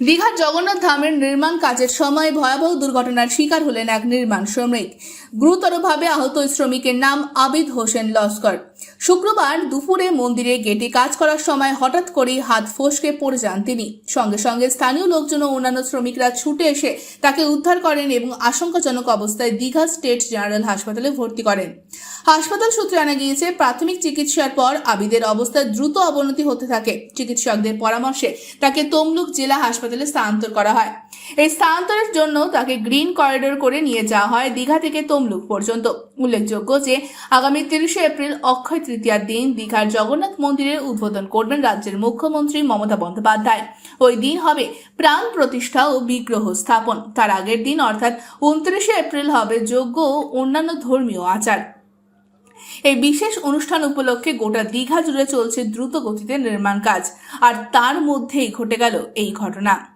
দীঘার জগন্নাথ ধামের নির্মাণ কাজের সময় ভয়াবহ দুর্ঘটনার শিকার হলেন এক নির্মাণ শ্রমিক। গুরুতরভাবে আহত শ্রমিকের নাম আবিদ হোসেন লস্কর। শুক্রবার দুপুরে মন্দিরে গেটে কাজ করার সময় হঠাৎ করেই হাত ফসকে পড়ে যান তিনি। সঙ্গে সঙ্গে স্থানীয় লোকজন ও অন্যান্য শ্রমিকরা ছুটে এসে তাকে উদ্ধার করেন এবং আশঙ্কাজনক অবস্থায় দীঘা স্টেট জেনারেল হাসপাতালে ভর্তি করেন। হাসপাতাল সূত্রে জানা গিয়েছে, প্রাথমিক চিকিৎসার পর আবিদের অবস্থার দ্রুত অবনতি হতে থাকে। চিকিৎসকদের পরামর্শে তাকে তমলুক জেলা হাসপাতালে স্থানান্তর করা হয়। এই স্থানান্তরের জন্য তাকে গ্রিন করিডোর করে নিয়ে যাওয়া হয় দীঘা থেকে তমলুক পর্যন্ত। উল্লেখযোগ্য যে, আগামী তিরিশে এপ্রিল অক্ষয় তৃতীয়ার দিন দীঘার জগন্নাথ মন্দিরের উদ্বোধন করবেন রাজ্যের মুখ্যমন্ত্রী মমতা বন্দ্যোপাধ্যায়। ওই দিন হবে প্রাণ প্রতিষ্ঠা ও বিগ্রহ স্থাপন। তার আগের দিন অর্থাৎ উনত্রিশে এপ্রিল হবে যোগ্য ও অন্যান্য ধর্মীয় আচার। এই বিশেষ অনুষ্ঠান উপলক্ষে গোটা দীঘা জুড়ে চলছে দ্রুত গতিতে নির্মাণ কাজ। আর তার মধ্যেই ঘটে গেল এই ঘটনা।